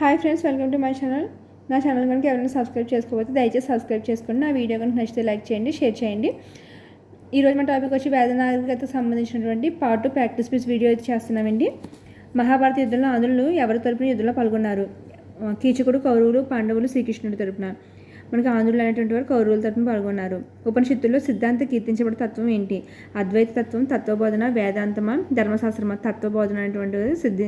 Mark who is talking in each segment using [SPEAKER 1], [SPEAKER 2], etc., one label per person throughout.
[SPEAKER 1] Hi friends welcome to my channel. నా channel కనుక ఎవరైనా సబ్స్క్రైబ్ చేసుకోకపోతే దయచేసి సబ్స్క్రైబ్ చేసుకోండి. నా వీడియో కనుక నచ్చితే లైక్ చేయండి షేర్ చేయండి. ఈరోజు మన టాపిక్ వచ్చి వేద నాగరికతకు సంబంధించినటువంటి part two practice piece video అయితే చేస్తున్నామండి. మహాభారత యుద్ధంలో ఆంధ్రులు ఎవరి తరపున యుద్ధంలో పాల్గొన్నారు? కీచకుడు కౌరవులు పాండవులు శ్రీకృష్ణుడి తరపున. మనకి ఆంధ్రులు అనేటువంటి వారు కౌరవుల తరపున పాల్గొన్నారు. ఉపనిషత్తుల్లో సిద్ధాంత కీర్తించబడే తత్వం ఏంటి? అద్వైత తత్వం తత్వబోధన వేదాంతమా ధర్మశాస్త్రమా తత్వబోధన అనేటువంటి సిద్ధి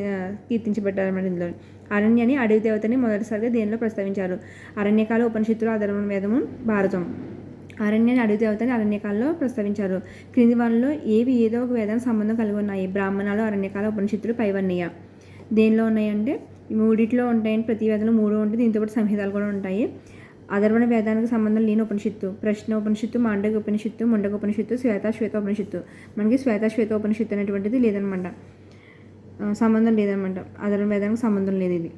[SPEAKER 1] కీర్తించబడ్డారన్నమాట మన ఇందులో. అరణ్యని అడవి దేవతని మొదటిసారిగా దీనిలో ప్రస్తావించారు? అరణ్యకాల ఉపనిషత్తులు అధర్మ వేదము భారతం. అరణ్యాన్ని అడవి దేవతని అరణ్యకాలలో ప్రస్తావించారు. క్రింది వాళ్ళలో ఏవి ఏదో ఒక వేదానికి సంబంధం కలిగి ఉన్నాయి. బ్రాహ్మణాలు అరణ్యకాల ఉపనిషత్తులు పైవన్నయ్య. దేనిలో ఉన్నాయంటే మూడిట్లో ఉంటాయని ప్రతి వేదంలో మూడు ఉంటుంది దీంతో పాటు సంహితాలు కూడా ఉంటాయి. అధర్వణ వేదానికి సంబంధం లేని ఉపనిషత్తు ప్రశ్న ఉపనిషత్తు మాండగ ఉపనిషత్తు ముండగ ఉపనిషత్తు శ్వేత శ్వేత ఉపనిషత్తు మనకి శ్వేత శ్వేత ఉపనిషత్తు అనేటువంటిది లేదనమాట. సంబంధం లేదనమాట. అధర్వణ వేదానికి సంబంధం లేదు ఇది.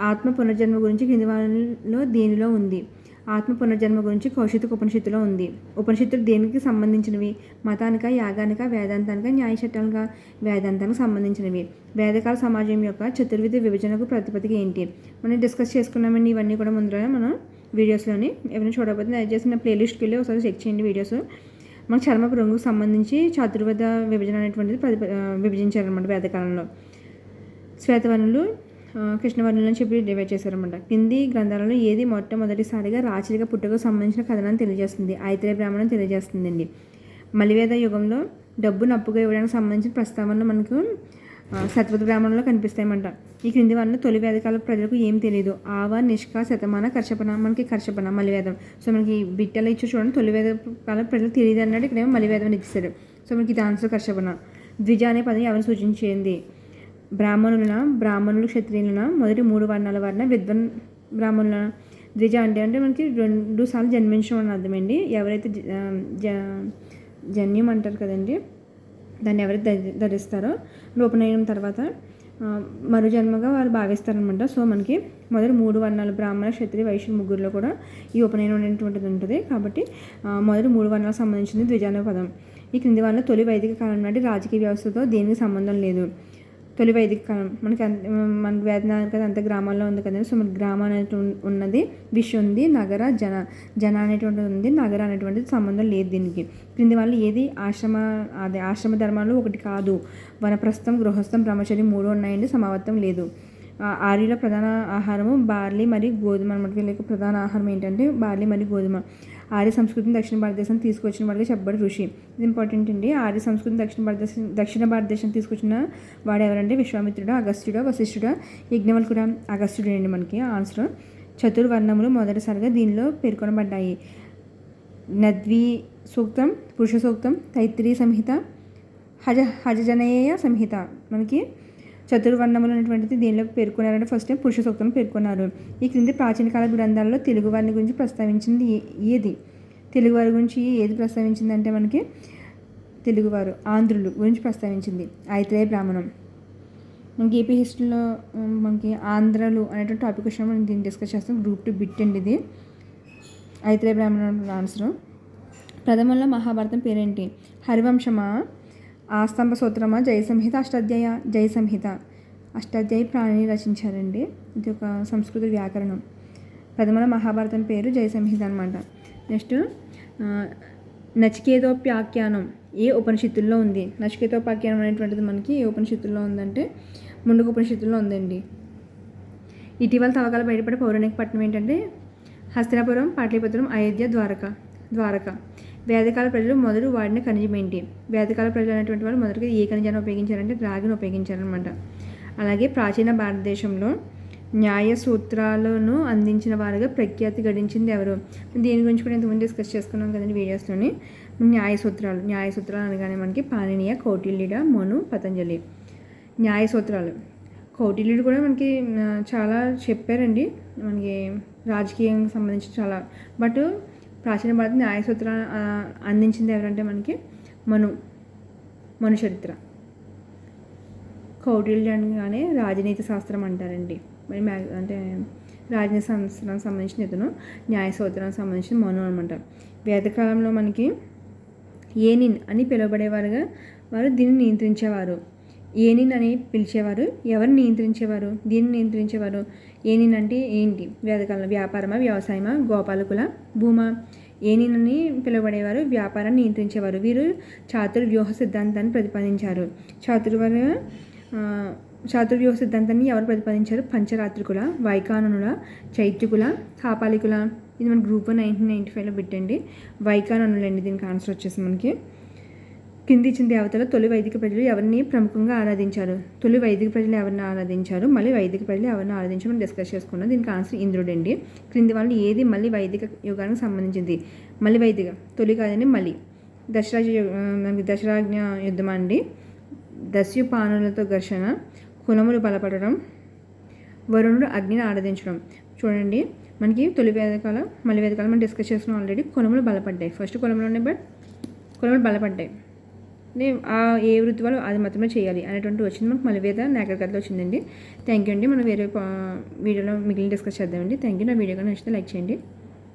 [SPEAKER 1] ఆత్మ పునర్జన్మ గురించి కింది వాళ్ళలో దేనిలో ఉంది? ఆత్మ పునర్జన్మ గురించి కౌశిక ఉపనిషత్తులో ఉంది. ఉపనిషత్తులు దేనికి సంబంధించినవి? మతానిక యాగానిక వేదాంతానిక న్యాయచట్టానిక వేదాంతానికి సంబంధించినవి. వేదకాల సమాజం యొక్క చతుర్విధ విభజనకు ప్రతిపదిక ఏంటి? మనం డిస్కస్ చేసుకున్నామండి ఇవన్నీ కూడా ముందర మనం వీడియోస్లోని ఎవరైనా చూడకపోతే దయచేసి నా ప్లేలిస్ట్కి వెళ్ళి ఒకసారి చెక్ చేయండి వీడియోస్. మన చర్మపు రంగుకు సంబంధించి చతుర్వేద విభజన అనేటువంటిది ప్రతి విభజించారనమాట వేదకాలంలో. శ్వేతవర్ణులు కృష్ణవర్ణులు అని చెప్పి డివైడ్ చేశారనమాట కింది గ్రంథాలలో ఏది మొట్టమొదటిసారిగా రాచరిక పుట్టుకకు సంబంధించిన కథనాన్ని తెలియజేస్తుంది. ఐత్రేయ బ్రాహ్మణం తెలియజేస్తుందండి. మలివేద యుగంలో డబ్బును అప్పుగా ఇవ్వడానికి సంబంధించిన ప్రస్తావనలు మనకు ఆ, శతపథ బ్రాహ్మణంలో కనిపిస్తాయన్నమాట ఈ క్రింది వలన తొలి వేదకాల ప్రజలకు ఏం తెలియదు. ఆవ నిష్క శతమాన కర్షపన మనకి కర్షపణ మలివేదం. సో మనకి బిట్టలు ఇచ్చి చూడండి తొలి వేదకాల ప్రజలకు తెలియదు అన్నాడు ఇక్కడేమో మలివేదం ఇచ్చారు సో మనకి ఇది ఆన్సర్ కర్షపన. ద్విజ అనే పదం ఎవరిని సూచించింది? బ్రాహ్మణులన? బ్రాహ్మణులు క్షత్రియులన? మొదటి మూడు వర్ణాల వారిన? విద్వన్ బ్రాహ్మణుల ద్విజ అంటే అంటే మనకి రెండు సార్లు జన్మించడం అని అర్థమండి ఎవరైతే జ- జ- జన్యం అంటారు కదండి? దాన్ని ఎవరైతే ధరి- ధరిస్తారో రూపనయనం తర్వాత మరో మరు జన్మగా వాళ్ళు భావిస్తారనమాట సో మనకి మొదటి మూడు వర్ణాలు బ్రాహ్మణ క్షత్రియ వైశ్య ముగ్గురులో కూడా ఈ ఉపనయనం అనేటువంటిది ఉంటుంది. కాబట్టి మొదటి మూడు వర్ణాలకు సంబంధించింది ద్విజాన పదం ఈ క్రింది వాళ్ళ తొలి వైదిక కాలం నాటి రాజకీయ వ్యవస్థతో దేనికి సంబంధం లేదు? తొలి వైదిక కాలం మనకి అంత మన కదా అంత గ్రామాల్లో ఉంది కదండి సో మన గ్రామం అనేటువంటి ఉన్నది విష్ ఉంది నగర జన జన అనేటువంటిది ఉంది. నగర అనేటువంటిది సంబంధం లేదు దీనికి. క్రింది వాళ్ళు ఏది ఆశ్రమ అదే ఆశ్రమ ధర్మాలు ఒకటి కాదు. వనప్రస్థం గృహస్థం బ్రహ్మచర్యం మూడు ఉన్నాయండి. సమావర్తం లేదు. ఆర్యుల ప్రధాన ఆహారము బార్లీ మరియు గోధుమ. అనమాట వీళ్ళకి ప్రధాన ఆహారం ఏంటంటే బార్లీ మరియు గోధుమ. ఆర్య సంస్కృతిని దక్షిణ భారతదేశం తీసుకొచ్చిన వాడిగా చెప్పబడి ఋషి. ఇది ఇంపార్టెంట్ అండి. ఆర్య సంస్కృతిని దక్షిణ భారతదేశం దక్షిణ భారతదేశం తీసుకొచ్చిన వాడు ఎవరంటే విశ్వామిత్రుడు అగస్త్యుడు వశిష్ఠుడు యజ్ఞవల్కుడు అగస్త్యుడు అండి మనకి ఆన్సర్ చతుర్వర్ణములు మొదటిసారిగా దీనిలో పేర్కొనబడ్డాయి. నద్వీ సూక్తం పురుష సూక్తం తైత్రీ సంహిత హజ హజజనయేయ సంహిత. మనకి చతుర్వర్ణములు అనేటువంటిది దీనిలో పేర్కొన్నారంటే ఫస్ట్ టైం పురుష సూక్తం పేర్కొన్నారు. ఈ క్రింది ప్రాచీన కాల గ్రంథాలలో తెలుగు వారిని గురించి ప్రస్తావించింది ఏ- ఏది? తెలుగు వారి గురించి ఏది ప్రస్తావించిందంటే మనకి తెలుగువారు ఆంధ్రులు గురించి ప్రస్తావించింది. ఐత్రేయ బ్రాహ్మణం. మనకి ఏపీ హిస్టరీలో మనకి ఆంధ్రలు అనేటువంటి టాపిక్ వచ్చిన మనం దీన్ని డిస్కస్ చేస్తాం. గ్రూప్ టు బిట్ అండి ఇది. ఐత్రేయ బ్రాహ్మణం ఆన్సర్ ప్రథమంలో మహాభారతం పేరేంటి? హరివంశమా? ఆస్తంభ సూత్రమా? జయ సంహిత అష్టాధ్యాయ జయ సంహిత. అష్టాధ్యాయ ప్రాణిని రచించారండి. ఇది ఒక సంస్కృత వ్యాకరణం. ప్రథమన మహాభారతం పేరు జయ సంహిత అనమాట నెక్స్ట్ నచికేతోప్యాఖ్యానం ఏ ఉపనిషత్తుల్లో ఉంది? నచికేతోపాఖ్యానం అనేటువంటిది మనకి ఏ ఉపనిషత్తుల్లో ఉందంటే ముందుకు ఉపనిషత్తుల్లో ఉందండి. ఇటీవల తవ్వకాలు బయటపడే పౌరాణిక పట్టణం ఏంటంటే హస్తినాపురం పాటలీపుత్రం అయోధ్య ద్వారక. ద్వారక. వేదకాల ప్రజలు మొదలు వాడిన ఖనిజం ఏంటి? వేదకాల ప్రజలు అనేటువంటి వాళ్ళు మొదటిగా ఏ ఖనిజాన్ని ఉపయోగించారంటే రాగిని ఉపయోగించారనమాట అలాగే ప్రాచీన భారతదేశంలో న్యాయ సూత్రాలను అందించిన వారుగా ప్రఖ్యాతి గడించింది ఎవరు? దీని గురించి కూడా ఇంతకుముందు డిస్కస్ చేసుకున్నాం కదండి వీడియోస్లోని. న్యాయ సూత్రాలు. న్యాయ సూత్రాలు అనగానే మనకి పాణినీయ కౌటిల్యుడ మను పతంజలి. న్యాయ సూత్రాలు. కౌటిల్యుడు కూడా మనకి చాలా చెప్పారండి. మనకి రాజకీయం సంబంధించి చాలా. బట్ ప్రాచీన భారత న్యాయ సూత్రాలు అందించింది ఎవరంటే మనకి మను మను చరిత్ర కౌటిల్యంగానే అనగానే రాజనీతి శాస్త్రం అంటారండి. మరి మ్యా అంటే రాజనీతి శాస్త్రానికి సంబంధించిన ఇతను న్యాయ సూత్రానికి సంబంధించిన మను అనమాట. వేదకాలంలో మనకి ఏనిన్ అని పిలువబడేవారుగా వారు దీన్ని నియంత్రించేవారు. ఏనిన్ అని పిలిచేవారు? ఎవరు నియంత్రించేవారు? దీన్ని నియంత్రించేవారు ఏనిన్ అంటే ఏంటి? వేదకాలం వ్యాపారమా వ్యవసాయమా గోపాలకుల? భూమా? ఏనిన్ అని పిలువబడేవారు వ్యాపారాన్ని నియంత్రించేవారు. వీరు చాతుర్వ్యూహ సిద్ధాంతాన్ని ప్రతిపాదించారు. చాతుర్వర్య చాతుర్వ్యూహ సిద్ధాంతాన్ని ఎవరు ప్రతిపాదించారు? పంచరాత్రికుల వైకాననుల చైత్యకుల కాపాలికుల ఇది మన గ్రూప్ నైన్టీన్ నైంటీ ఫైవ్లో పెట్టండి. వైకాననులండి దీనికి ఆన్సర్ వచ్చేసి మనకి. కింది చింది దేవతలు తొలి వైదిక ప్రజలు ఎవరిని ప్రముఖంగా ఆరాధించారు? తొలి వైదిక ప్రజలు ఎవరిని ఆరాధించారు? మళ్ళీ వైదిక ప్రజలు ఎవరిని ఆరాధించారు? మనం డిస్కస్ చేసుకున్నాం దీనికి ఆన్సర్ ఇంద్రుడు అండి క్రింది వాళ్ళు ఏది మళ్ళీ వైదిక యుగానికి సంబంధించింది? మళ్ళీ వైదిక తొలి కాదండి మళ్ళీ. దశరాజ యు- మనకి దశరాజ్ఞ యుద్ధం అండి? దస్యుపానులతో ఘర్షణ కులములు బలపడడం వరుణుడు అగ్నిని ఆరాధించడం. చూడండి. మనకి తొలి వేదకాల మళ్ళీ వేదకాలం మనం డిస్కస్ చేస్తున్నాం ఆల్రెడీ కులములు బలపడ్డాయి. ఫస్ట్ కులములు ఉన్నాయి బట్ కులములు బలపడ్డాయి. మేము ఆ ఏ వృత్తి వాళ్ళు అది మాత్రమే చేయాలి అనేటువంటి వచ్చింది. మనకు మళ్ళీ వేద కథలో వచ్చిందండి. థ్యాంక్ యూ అండి. మనం వేరే వీడియోలో మిగిలిన డిస్కస్ చేద్దామండి. థ్యాంక్ యూ నా వీడియో కానీ నచ్చితే లైక్ చేయండి.